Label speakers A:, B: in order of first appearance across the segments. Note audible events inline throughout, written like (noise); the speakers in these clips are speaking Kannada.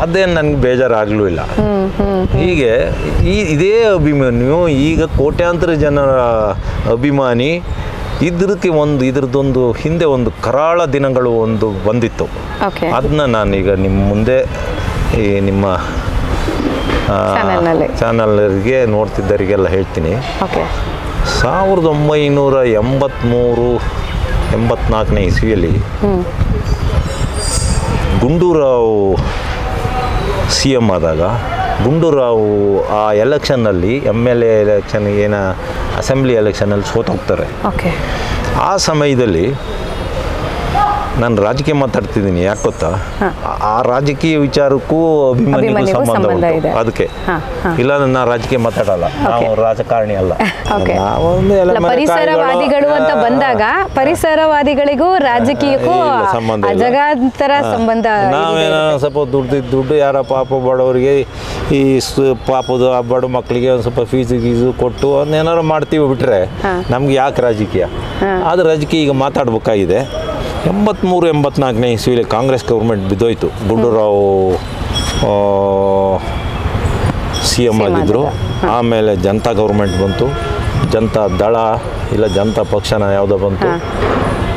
A: ಅದೇನು ನನಗೆ ಬೇಜಾರಾಗಲೂ ಇಲ್ಲ. ಹೀಗೆ ಈ ಇದೇ ಅಭಿಮಾನಿಯು ಈಗ ಕೋಟ್ಯಾಂತರ ಜನರ ಅಭಿಮಾನಿ ಇದ್ರಕ್ಕೆ ಒಂದು ಇದ್ರದ್ದೊಂದು ಹಿಂದೆ ಒಂದು ಕರಾಳ ದಿನಗಳು ಒಂದು ಬಂದಿತ್ತು. ಅದನ್ನ ನಾನೀಗ ನಿಮ್ಮ ಮುಂದೆ ಈ ನಿಮ್ಮ. ಚಾನಲ್ಗೆ ನೋಡ್ತಿದ್ದವರಿಗೆಲ್ಲ ಹೇಳ್ತೀನಿ. ಸಾವಿರದ ಒಂಬೈನೂರ ಎಂಬತ್ತ್ಮೂರು ಎಂಬತ್ನಾಲ್ಕನೇ ಇಸ್ವಿಯಲ್ಲಿ ಗುಂಡೂರಾವ್ ಸಿ ಎಂ ಆದಾಗ ಗುಂಡೂರಾವ್ ಆ ಎಲೆಕ್ಷನ್ನಲ್ಲಿ ಎಂ ಎಲ್ ಎ ಎಲೆಕ್ಷನ್ ಏನ ಅಸೆಂಬ್ಲಿ ಎಲೆಕ್ಷನಲ್ಲಿ ಸೋತೋಗ್ತಾರೆ.
B: ಓಕೆ
A: ಆ ಸಮಯದಲ್ಲಿ ನಾನು ರಾಜಕೀಯ ಮಾತಾಡ್ತಿದ್ದೀನಿ ಯಾಕೆ ಗೊತ್ತಾ? ಆ- ರಾಜಕೀಯ ವಿಚಾರಕ್ಕೂ ಅಭಿಮಾನಿಗೂ ಸಂಬಂಧ ಉಂಟು. ಅದಕ್ಕೆ. ಇಲ್ಲ ನಾನು ರಾಜಕೀಯ ಮಾತಾಡಲ್ಲ. ನಾವು ರಾಜಕಾರಣಿ ಅಲ್ಲ. (laughs)
B: ಪರಿಸರವಾದಿಗಳು ಅಂತ ಬಂದಾಗ ಪರಿಸರವಾದಿಗಳಿಗೂ ರಾಜಕೀಯಕ್ಕೂ
A: ಸಂಬಂಧ
B: ಜಗಾಂತರ ಸಂಬಂಧ
A: ನಾವೇನೋ ಸ್ವಲ್ಪ ದುಡ್ಡು ದುಡ್ಡು ಯಾರ ಪಾಪ ಬಡವರಿಗೆ ಈ ಪಾಪದ ಬಡ ಮಕ್ಕಳಿಗೆ ಒಂದು ಸ್ವಲ್ಪ ಫೀಸು ಗೀಸು ಕೊಟ್ಟು ಅದನ್ನೇನಾರು ಮಾಡ್ತೀವಿ ಬಿಟ್ರೆ ನಮ್ಗೆ ಯಾಕೆ ರಾಜಕೀಯ? ಅದು ರಾಜಕೀಯ ಈಗ ಮಾತಾಡ್ಬೇಕಾಗಿದೆ. ಎಂಬತ್ತ್ಮೂರು ಎಂಬತ್ನಾಲ್ಕನೇ ಇಸ್ವಿಲಿ ಕಾಂಗ್ರೆಸ್ ಗೌರ್ಮೆಂಟ್ ಬಿದ್ದೋಯ್ತು. ಗುಂಡೂರಾವ್ ಸಿ ಎಂ ಆಗಿದ್ದರು ಆಮೇಲೆ ಜನತಾ ಗೌರ್ಮೆಂಟ್ ಬಂತು. ಜನತಾ ದಳ ಇಲ್ಲ ಜನತಾ ಪಕ್ಷನ ಯಾವುದೋ ಬಂತು.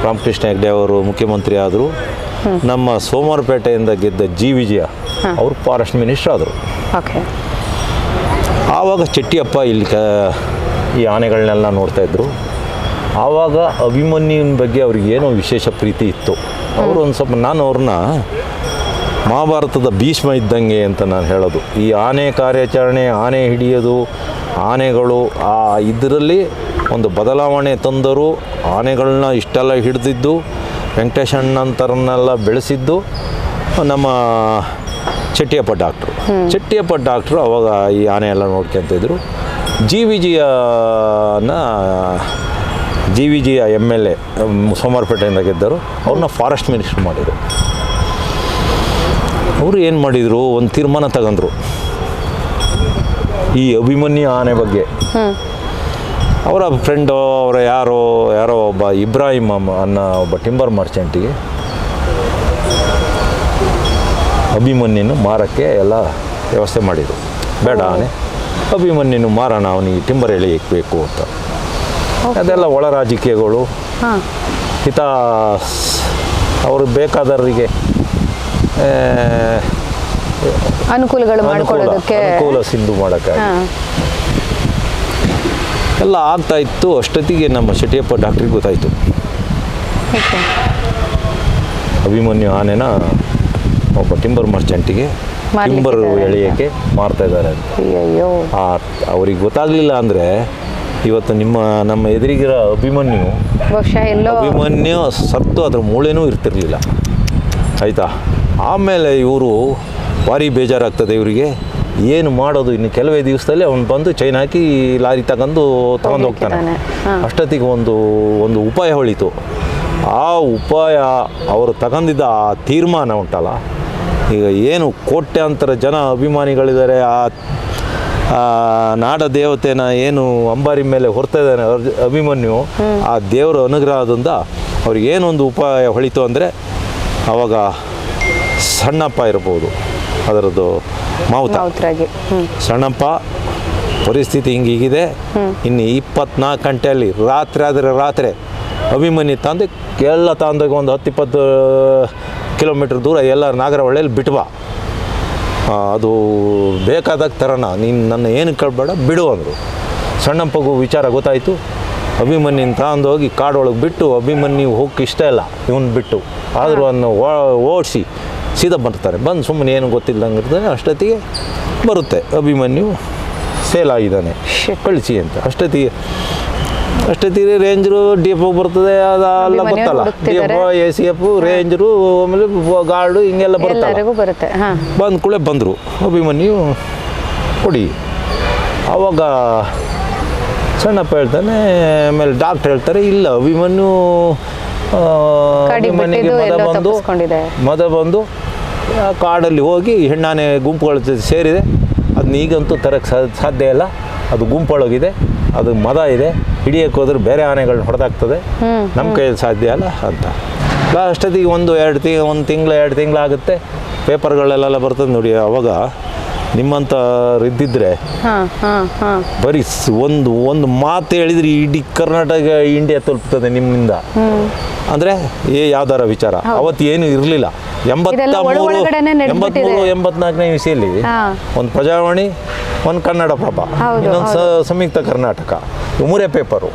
A: ರಾಮಕೃಷ್ಣ ಹೆಗ್ಡೆ ಅವರು ಮುಖ್ಯಮಂತ್ರಿ ಆದರು. ನಮ್ಮ ಸೋಮವಾರಪೇಟೆಯಿಂದ ಗೆದ್ದ ಜಿ. ವಿಜಯ ಅವರು ಫಾರೆಸ್ಟ್ ಮಿನಿಸ್ಟರ್ ಆದರು. ಆವಾಗ ಚೆಟ್ಟಿಯಪ್ಪ ಇಲ್ಲಿ ಕ ಈ ಆನೆಗಳನ್ನೆಲ್ಲ ನೋಡ್ತಾ ಇದ್ರು. ಆವಾಗ ಅಭಿಮನ್ಯುವಿನ ಬಗ್ಗೆ ಅವ್ರಿಗೆ ಏನೋ ವಿಶೇಷ ಪ್ರೀತಿ ಇತ್ತು. ಅವರು ಒಂದು ಸ್ವಲ್ಪ ನಾನು ಅವ್ರನ್ನ ಮಹಾಭಾರತದ ಭೀಷ್ಮ ಇದ್ದಂಗೆ ಅಂತ ನಾನು ಹೇಳೋದು. ಈ ಆನೆ ಕಾರ್ಯಾಚರಣೆ ಆನೆ ಹಿಡಿಯೋದು ಆನೆಗಳು ಆ ಇದರಲ್ಲಿ ಒಂದು ಬದಲಾವಣೆ ತಂದರು ಆನೆಗಳನ್ನ ಇಷ್ಟೆಲ್ಲ ಹಿಡಿದಿದ್ದು ವೆಂಕಟೇಶ್ ಅಣ್ಣಂತರನ್ನೆಲ್ಲ ಬೆಳೆಸಿದ್ದು ನಮ್ಮ ಚಟ್ಟಿಯಪ್ಪ ಡಾಕ್ಟ್ರು. ಚಟ್ಟಿಯಪ್ಪ ಡಾಕ್ಟ್ರು ಅವಾಗ ಈ ಆನೆ ಎಲ್ಲ ನೋಡ್ಕೊಂತಿದ್ರು ಜಿ ವಿ ಜಿಯನ್ನ ಜಿ ವಿ ಜಿಯ ಎಂ ಎಲ್ ಎ ಸೋಮಾರ್ಪೇಟೆಯಿಂದ ಗೆದ್ದರು ಅವ್ರನ್ನ ಫಾರೆಸ್ಟ್ ಮಿನಿಸ್ಟರ್ ಮಾಡಿದರು. ಅವರು ಏನು ಮಾಡಿದರು? ಒಂದು ತೀರ್ಮಾನ ತಗೊಂಡ್ರು ಈ ಅಭಿಮನ್ಯು ಆನೆ ಬಗ್ಗೆ. ಅವರ ಫ್ರೆಂಡು ಅವರ ಯಾರೋ ಯಾರೋ ಒಬ್ಬ ಇಬ್ರಾಹಿಂ ಅನ್ನೋ ಒಬ್ಬ ಟಿಂಬರ್ ಮರ್ಚೆಂಟಿಗೆ ಅಭಿಮನ್ಯನು ಮಾರಕ್ಕೆ ಎಲ್ಲ ವ್ಯವಸ್ಥೆ ಮಾಡಿದರು. ಬೇಡ ಆನೆ ಅಭಿಮನ್ಯನು ಮಾರೋಣ ಅವನಿಗೆ ಟಿಂಬರ್ ಎಳೆಯಕ್ಕೆ ಬೇಕು ಅಂತ. ಅದೆಲ್ಲ ಒಳ ರಾಜಕೀಯಗಳು. ಹಿತ ಅವ್ರಿಗೆ ಬೇಕಾದವರಿಗೆ
B: ಅನುಕೂಲಗಳು
A: ಅನುಕೂಲ
B: ಮಾಡ್ಕೊಳ್ಳೋದಕ್ಕೆ.
A: ಅನುಕೂಲ ಸಿಂಧು ಮಾಡೋಕ್ಕಾಗಿ.
B: ಹಾಂ.
A: ಎಲ್ಲ ಆಗ್ತಾ ಇತ್ತು ಅಷ್ಟೊತ್ತಿಗೆ ನಮ್ಮ ಶೆಟ್ಟಿಯಪ್ಪ ಡಾಕ್ಟ್ರಿಗೆ ಗೊತ್ತಾಯಿತು. ಅಭಿಮನ್ಯು ಆನೆನ ಒಬ್ಬ ಟಿಂಬರ್ ಮರ್ಚೆಂಟಿಗೆ ಟಿಂಬರ್ ಎಳೆಯಕ್ಕೆ ಮಾರ್ತಾ ಇದ್ದಾರೆ ಅವ್ರಿಗೆ ಗೊತ್ತಾಗಲಿಲ್ಲ ಅಂದರೆ ಇವತ್ತು ನಿಮ್ಮ ನಮ್ಮ ಎದುರಿಗಿರೋ ಅಭಿಮನ್ಯು
B: ಬಹುಶಃ ಎಲ್ಲೋ
A: ಅಭಿಮನ್ಯು ಸತ್ತು ಅದ್ರ ಮೂಳೆನೂ ಇರ್ತಿರ್ಲಿಲ್ಲ. ಆಯಿತಾ? ಆಮೇಲೆ ಇವರು ಭಾರಿ ಬೇಜಾರಾಗ್ತದೆ ಇವರಿಗೆ. ಏನು ಮಾಡೋದು? ಇನ್ನು ಕೆಲವೇ ದಿವಸದಲ್ಲಿ ಅವನು ಬಂದು ಚೈನ್ ಹಾಕಿ ಲಾರಿ ತಗೊಂಡು ತಗೊಂಡು ಹೋಗ್ತಾನೆ. ಅಷ್ಟೊತ್ತಿಗೆ ಒಂದು ಒಂದು ಉಪಾಯ ಹೊಳಿತು. ಆ ಉಪಾಯ ಅವರು ತಗೊಂಡಿದ್ದ ಆ ತೀರ್ಮಾನ ಉಂಟಲ್ಲ? ಈಗ ಏನು ಕೋಟ್ಯಾಂತರ ಜನ ಅಭಿಮಾನಿಗಳಿದ್ದಾರೆ ಆ ನಾಡ ದೇವತೆನ ಏನು ಅಂಬಾರಿ ಮೇಲೆ ಹೊರ್ತಾ ಇದ್ದಾನೆ ಅಭಿಮನ್ಯು ಆ ದೇವರ ಅನುಗ್ರಹದಿಂದ ಅವ್ರಿಗೆ ಏನೊಂದು ಉಪಾಯ ಹೊಳಿತು ಅಂದರೆ ಅವಾಗ ಸಣ್ಣಪ್ಪ ಇರ್ಬೋದು ಅದರದ್ದು ಮಾವುತ. ಸಣ್ಣಪ್ಪ ಪರಿಸ್ಥಿತಿ ಹಿಂಗೀಗಿದೆ. ಇನ್ನು ಇಪ್ಪತ್ನಾಲ್ಕು ಗಂಟೆಯಲ್ಲಿ ರಾತ್ರಿ ಆದರೆ ರಾತ್ರಿ ಅಭಿಮನ್ಯು ತಂದು ಎಲ್ಲ ತಂದಾಗ ಒಂದು ಹತ್ತು ಇಪ್ಪತ್ತು ಕಿಲೋಮೀಟ್ರ್ ದೂರ ಎಲ್ಲ ನಾಗರಹೊಳೆಯಲ್ಲಿ ಬಿಟ್ಬಾ. ಅದು ಬೇಕಾದಾಗ ತರೋಣ. ನೀನು ನನ್ನ ಏನು ಕೇಳಬೇಡ ಬಿಡು ಅಂದರು. ಸಣ್ಣಪ್ಪಗು ವಿಚಾರ ಗೊತ್ತಾಯಿತು. ಅಭಿಮನ್ಯನ ತಗೊಂಡು ಹೋಗಿ ಕಾಡೊಳಗೆ ಬಿಟ್ಟು ಅಭಿಮನ್ಯು ಹೋಗಕ್ಕೆ ಇಷ್ಟ ಇಲ್ಲ ಇವನು ಬಿಟ್ಟು. ಆದರೂ ಅನ್ನು ಓಡಿಸಿ ಸೀದಾ ಬರ್ತಾರೆ. ಬಂದು ಸುಮ್ಮನೆ ಏನು ಗೊತ್ತಿಲ್ಲಂಗಿರ್ತಾನೆ ಅಷ್ಟೊತ್ತಿಗೆ ಬರುತ್ತೆ. ಅಭಿಮನ್ಯು ಸೇಲ್ ಆಗಿದ್ದಾನೆ. ಕಳಿಸಿ ಅಂತ. ಅಷ್ಟೊತ್ತಿಗೆ ಅಷ್ಟೊತ್ತಿಗೆ ರೇಂಜರು ಡಿ ಎಫ್ ಬರ್ತದೆ ಅದೆಲ್ಲ ಗೊತ್ತಲ್ಲ D
B: ಹುಡುಕ್ತಿದ್ದಾರೆ.
A: F A C F ranger ಆಮೇಲೆ ಗಾರ್ಡು ಹಿಂಗೆಲ್ಲ
B: ಬರ್ತಾರೆ ಬರುತ್ತೆ
A: ಬಂದ ಕೂಡಲೇ ಬಂದರು. ಅಭಿಮನ್ಯು ಕೊಡಿ. ಅವಾಗ ಸಣ್ಣಪ್ಪ ಹೇಳ್ತಾನೆ ಆಮೇಲೆ ಡಾಕ್ಟ್ರ್ ಹೇಳ್ತಾರೆ ಇಲ್ಲ ಅಭಿಮನ್ಯು ಅಭಿಮನ್ಯುಗೆ ಮದ ಬಂದು ಮದ ಬಂದು ಕಾಡಲ್ಲಿ ಹೋಗಿ ಹೆಣ್ಣಾನೆ ಗುಂಪುಗಳ ಜೊತೆ ಸೇರಿದೆ. ಅದನ್ನ ಈಗಂತೂ ತರಕ್ಕೆ ಸಾಧ್ಯ ಇಲ್ಲ. ಅದು ಗುಂಪೊಳಗಿದೆ. ಅದು ಮದ ಇದೆ. ಹಿಡಿಯಕ್ಕೆ ಹೋದ್ರೆ ಬೇರೆ ಆನೆಗಳನ್ನ ಹೊಡೆದಾಗ್ತದೆ. ನಮ್ಮ ಕೈಯಲ್ಲಿ ಸಾಧ್ಯ ಅಲ್ಲ ಅಂತ. ಅಷ್ಟೊತ್ತಿಗೆ ಒಂದು ಎರಡು ತಿಂಗ್ ಒಂದು ತಿಂಗಳು ಎರಡು ತಿಂಗಳಾಗುತ್ತೆ ಪೇಪರ್ಗಳಲ್ಲೆಲ್ಲ ಬರ್ತದೆ ನೋಡಿ ಅವಾಗ ನಿಮ್ಮಂತ ಇದ್ದಿದ್ರೆ ಬರೀ ಒಂದು ಒಂದು ಮಾತು ಹೇಳಿದ್ರೆ ಇಡೀ ಕರ್ನಾಟಕ ಇಂಡಿಯಾ ತಲುಪ್ತದೆ ನಿಮ್ಮಿಂದ. ಅಂದ್ರೆ ಏ ಯಾವ್ದಾರ ವಿಚಾರ. ಅವತ್ತು ಏನು ಇರಲಿಲ್ಲ. ಎಂಬತ್ತ
B: ಇದೆಲ್ಲ ಒಳ
A: ಮೂರು
B: ಒಳಗಡೆನೆ
A: ಎಂಬತ್ಮೂರು ಎಂಬತ್ನಾಲ್ಕನೇ
B: ವಿಷಯಲ್ಲಿ.
A: ಒಂದು ಪ್ರಜಾವಾಣಿ ಒಂದು ಕನ್ನಡ ಪ್ರಭ. ಇನ್ನೊಂದು ಸಂಯುಕ್ತ ಕರ್ನಾಟಕ. ಮೂರೇ ಪೇಪರು.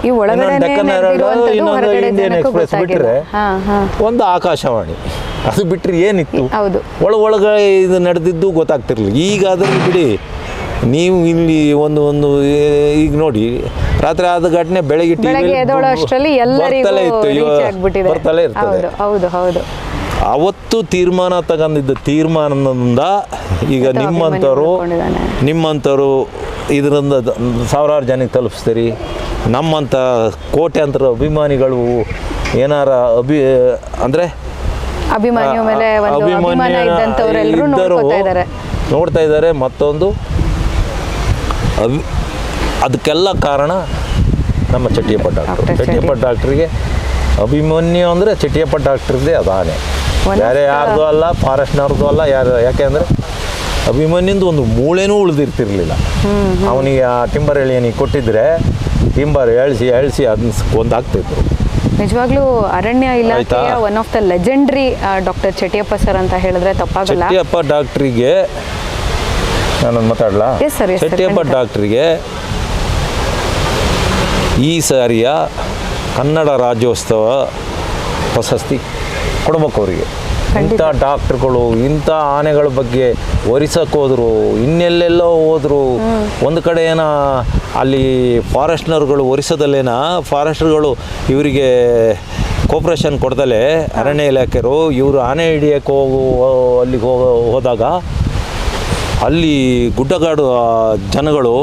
A: ಇನ್ನೊಂದು ಇಂಡಿಯನ್ ಎಕ್ಸ್ಪ್ರೆಸ್. ಬಿಟ್ಟರೆ. ಒಂದು ಆಕಾಶವಾಣಿ. ಅದು ಬಿಟ್ಟರೆ ಏನಿತ್ತು. ಒಳ ಒಳಗೆ ಇದು ನಡೆದಿದ್ದು ಗೊತ್ತಾಗ್ತಿರ್ಲಿಲ್ಲ. ಈಗ ಅದರಲ್ಲಿ ಬಿಡಿ ನೀವು ಇಲ್ಲಿ ಒಂದು ಒಂದು ಈಗ ನೋಡಿ ರಾತ್ರಿ ಆದ ಘಟನೆ ಬೆಳಗ್ಗೆ
B: ಟಿವಿ
A: ಬರ್ತಲೇ ಇತ್ತು. ಬರ್ತಲೇ ಇರ್ತದೆ.
B: ಹೌದು ಹೌದು.
A: ಅವತ್ತು ತೀರ್ಮಾನ ತಗೊಂಡಿದ್ದ ತೀರ್ಮಾನದಿಂದ ಈಗ ನಿಮ್ಮಂಥವ್ರು ನಿಮ್ಮಂಥವ್ರು ಇದರಿಂದ ಸಾವಿರಾರು ಜನಕ್ಕೆ ತಲುಪಿಸ್ತೀರಿ. ನಮ್ಮಂಥ ಕೋಟ್ಯಾಂತರ ಅಭಿಮಾನಿಗಳು ಏನಾರ ಅಭಿ ಅಂದರೆ
B: ಅಭಿಮಾನಿಯ ಮೇಲೆ ಒಂದು ಅಭಿಮಾನ ಇದ್ದಂಥವ್ರೆಲ್ಲರೂ ಇದ್ದಾರೆ
A: ನೋಡ್ತಾ ಇದ್ದಾರೆ. ಮತ್ತೊಂದು ಅಭಿ ಅದಕ್ಕೆಲ್ಲ ಕಾರಣ ನಮ್ಮ ಚಟ್ಟಿಯಪ್ಪ ಡಾಕ್ಟ್ರು. ಚಟ್ಟಿಯಪ್ಪ ಡಾಕ್ಟ್ರಿಗೆ ಅಭಿಮನ್ಯು ಅಂದರೆ ಚಟ್ಟಿಯಪ್ಪ ಡಾಕ್ಟ್ರದ್ದೇ ಅದಾನೆ. ಬೇರೆ ಯಾರ್ದು ಅಲ್ಲ ಫಾರೆಸ್ಟ್ನವ್ರದ್ದು ಅಲ್ಲ ಯಾರು ಯಾಕೆಂದ್ರೆ ಅಭಿಮನ್ಯಿಂದ ಒಂದು ಮೂಳೆನೂ ಉಳಿದಿರ್ತಿರ್ಲಿಲ್ಲ ಅವನಿಗೆ ಆ ಟಿಂಬರ್ ಎಳಿಯನಿಗೆ ಕೊಟ್ಟಿದ್ರೆ ಟಿಂಬರ್ ಎಳ್ಸಿ ಎಳ್ಸಿ ಅದನ್ನ ಒಂದಾಗ್ತಿದ್ರು
B: ನಿಜವಾಗ್ಲೂ ಅರಣ್ಯ ಇಲಾಖೆಯ? One of the legendary doctor Chatiyappa sir ಅಂತ ಹೇಳಿದ್ರೆ ತಪ್ಪಾಗಲ್ಲ.
A: ಚಟಿಯಪ್ಪ ಡಾಕ್ಟ್ರಿಗೆ ನಾನೊಂದು ಮಾತಾಡಲ?
B: ಚಟಿಯಪ್ಪ.
A: ಡಾಕ್ಟ್ರಿಗೆ ಈ ಸಾರಿಯ ಕನ್ನಡ ರಾಜ್ಯೋತ್ಸವ ಪ್ರಶಸ್ತಿ ಕೊಡ್ಬೇಕು ಅವರಿಗೆ ಇಂಥ ಡಾಕ್ಟ್ರುಗಳು ಇಂಥ ಆನೆಗಳ ಬಗ್ಗೆ ಒರಿಸಕ್ಕೆ ಹೋದ್ರು ಇನ್ನೆಲ್ಲೆಲ್ಲೋ ಹೋದ್ರು. ಒಂದು ಕಡೆ ಏನ ಅಲ್ಲಿ ಫಾರೆಸ್ಟ್ನರ್ಗಳು ಒರಿಸದಲ್ಲೇನ? ಫಾರೆಸ್ಟ್ರುಗಳು ಇವರಿಗೆ ಕೋಪ್ರೇಷನ್ ಕೊಡ್ದಲೆ ಅರಣ್ಯ ಇಲಾಖೆಯವರು ಇವರು ಆನೆ ಹಿಡಿಯಕ್ಕೆ ಹೋಗು ಅಲ್ಲಿಗೆ ಹೋಗೋ ಹೋದಾಗ ಅಲ್ಲಿ ಗುಡ್ಡಗಾಡು ಜನಗಳು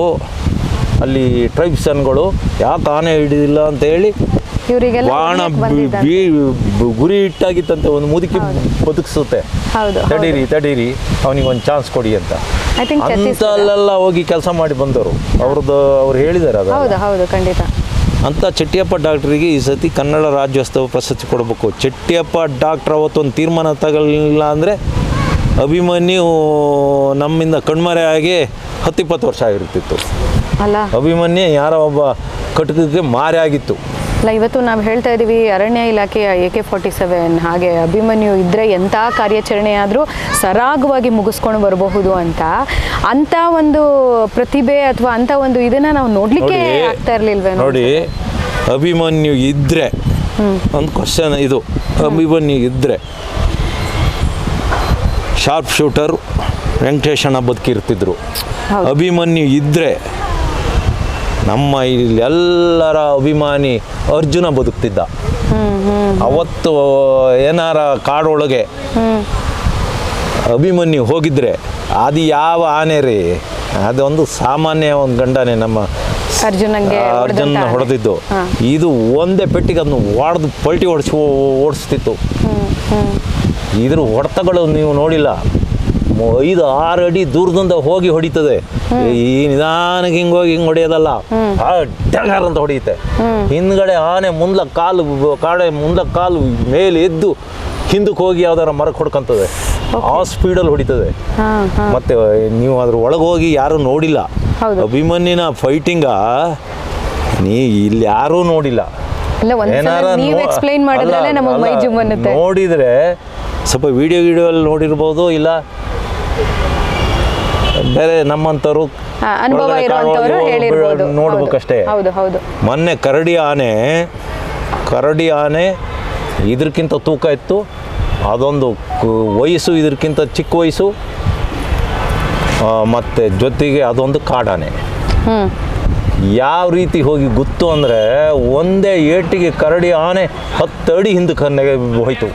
A: ಅಲ್ಲಿ ಟ್ರೈಬ್ಸನ್ಗಳು ಯಾಕೆ ಆನೆ ಹಿಡಿದಿಲ್ಲ ಅಂತ ಹೇಳಿ
B: ಇವರಿಗೆಲ್ಲ
A: ಬಾಣ ಬಿ ಗುರಿ ಇಟ್ಟಾಗಿತ್ತಂತೆ ಒಂದು ಮುದುಕಿ ಬದುಕಿಸುತ್ತೆ. ತಡೀರಿ ತಡೀರಿ. ಅವನಿಗೆ ಒಂದು ಚಾನ್ಸ್ ಕೊಡಿ ಅಂತ. ಅಂತಲ್ಲೆಲ್ಲ ಹೋಗಿ ಕೆಲಸ ಮಾಡಿ ಬಂದವರು. ಅವ್ರದ್ದು ಅವ್ರು ಹೇಳಿದ್ದಾರೆ ಅದು
B: ಹೌದು ಹೌದು ಖಂಡಿತ.
A: ಅಂತ ಚೆಟ್ಟಿಯಪ್ಪ ಡಾಕ್ಟ್ರಿಗೆ ಈ ಸತಿ ಕನ್ನಡ ರಾಜ್ಯೋತ್ಸವ ಪ್ರಶಸ್ತಿ ಕೊಡಬೇಕು. ಚೆಟ್ಟಿಯಪ್ಪ ಡಾಕ್ಟ್ರ್ ಅವತ್ತೊಂದು ತೀರ್ಮಾನ ತಗೊಳ್ಳಿಲ್ಲ ಅಂದರೆ ಅಭಿಮನ್ಯು ನಮ್ಮಿಂದ ಕಣ್ಮರೆ ಆಗಿ ಹತ್ತಿಪ್ಪತ್ತು ವರ್ಷ ಆಗಿರ್ತಿತ್ತು.
B: ಅಲ್ಲ.
A: ಅಭಿಮನ್ಯು ಯಾರೋ ಒಬ್ಬ ಕಟಕಕ್ಕೆ ಮಾರೆ ಆಗಿತ್ತು.
B: ಅಲ್ಲ ಇವತ್ತು ನಾವು ಹೇಳ್ತಾ ಇದ್ದೀವಿ ಅರಣ್ಯ ಇಲಾಖೆಯ ಎ ಕೆ ಫಾರ್ಟಿ ಸೆವೆನ್ ಹಾಗೆ ಅಭಿಮನ್ಯು ಇದ್ದರೆ ಎಂಥ ಕಾರ್ಯಾಚರಣೆ ಆದರೂ ಸರಾಗವಾಗಿ ಮುಗಿಸ್ಕೊಂಡು ಬರಬಹುದು ಅಂತ. ಅಂಥ ಒಂದು ಪ್ರತಿಭೆ ಅಥವಾ ಅಂಥ ಒಂದು ಇದನ್ನು ನಾವು ನೋಡಲಿಕ್ಕೆ ಆಗ್ತಾ ಇರಲಿಲ್ವೇ
A: ನೋಡಿ ಅಭಿಮನ್ಯು ಇದ್ದರೆ ಒಂದು ಕ್ವಶನ್ ಇದು ಅಭಿಮನ್ಯು ಇದ್ದರೆ ಶಾರ್ಪ್ ಶೂಟರ್ ವೆಂಕಟೇಶಣ್ಣ ಬದುಕಿರ್ತಿದ್ರು. ಅಭಿಮನ್ಯು ಇದ್ದರೆ ನಮ್ಮ ಇಲ್ಲಿ ಎಲ್ಲರ ಅಭಿಮಾನಿ ಅರ್ಜುನ ಬದುಕ್ತಿದ್ದ. ಅವತ್ತು ಏನಾರ ಕಾಡೊಳಗೆ ಅಭಿಮನ್ಯು ಹೋಗಿದ್ರೆ ಅದು ಯಾವ ಆನೆ ರೀ? ಅದೊಂದು ಸಾಮಾನ್ಯ ಒಂದು ಗಂಡನೇ ನಮ್ಮ
B: ಅರ್ಜುನಂಗೆ
A: ಅರ್ಜುನ
B: ಹೊಡೆದಂತ
A: ಹೊಡೆದಿದ್ದು. ಇದು ಒಂದೇ ಪೆಟ್ಟಿಗೆ ಅದನ್ನು ಹೊಡೆದು ಪಲ್ಟಿ ಹೊಡಿಸಿ ಓಡಿಸ್ತಿತ್ತು. ಇದ್ರ ಹೊಡೆತಗಳು ನೀವು ನೋಡಿಲ್ಲ. ಐದು ಆರು ಅಡಿ ದೂರದಿಂದ ಹೋಗಿ ಹೊಡಿತದೆ. ಈ ನಿಧಾನಕ್ಕೆ ಹಿಂಗೆ ಹೋಗಿ ಹಿಂಗೆ ಹೊಡೆಯೋದಲ್ಲ ಡಗಾರ್ ಅಂತ ಹೊಡೆಯುತ್ತೆ. ಹಿಂದ್ಗಡೆ ಆನೆ ಮುಂದ್ಲ ಕಾಲು ಕಾಡೆ ಮುಂದ ಕಾಲು ಮೇಲೆ ಎದ್ದು ಹಿಂದಕ್ಕೆ ಹೋಗಿ ಯಾವ್ದಾರ ಮರಕ್ಕೆ ಹೊಡ್ಕೊಂತದೆ ಆ ಸ್ಪೀಡಲ್ಲಿ ಹೊಡಿತದೆ. ಮತ್ತೆ ನೀವು ಅದ್ರ ಒಳಗೆ ಹೋಗಿ ಯಾರು ನೋಡಿಲ್ಲ. ಅಭಿಮನ್ಯನ ಫೈಟಿಂಗ ನೀ ಇಲ್ಲಿ ಯಾರೂ ನೋಡಿಲ್ಲ. ಅಲ್ಲ, ನೋಡಿದ್ರೆ ಸ್ವಲ್ಪ ವಿಡಿಯೋ ಗಿಡಿಯೋಲ್ಲಿ ನೋಡಿರ್ಬೋದು ಇಲ್ಲ ಬೇರೆ
B: ನಮ್ಮಂತವರು ಅನುಭವ ಇರುವಂತವರು ಹೇಳಿರ್ಬೋದು.
A: ನೋಡ್ಬೇಕಷ್ಟೇ.
B: ಹೌದು ಹೌದು
A: ಮೊನ್ನೆ ಕರಡಿ ಆನೆ ಕರಡಿ ಆನೆ ಇದಕ್ಕಿಂತ ತೂಕ ಇತ್ತು. ಅದೊಂದು ಕು- ವಯಸ್ಸು ಇದಕ್ಕಿಂತ ಚಿಕ್ಕ ವಯಸ್ಸು. ಮತ್ತು ಜೊತೆಗೆ ಅದೊಂದು ಕಾಡಾನೆ. ಯಾವ ರೀತಿ ಹೋಗಿ ಗೊತ್ತು ಅಂದರೆ ಒಂದೇ ಏಟಿಗೆ ಕರಡಿ ಆನೆ ಹತ್ತು ಅಡಿ ಹಿಂದಕ್ಕೆ ಕನ್ನೆಗೆ ಹೋಯ್ತು.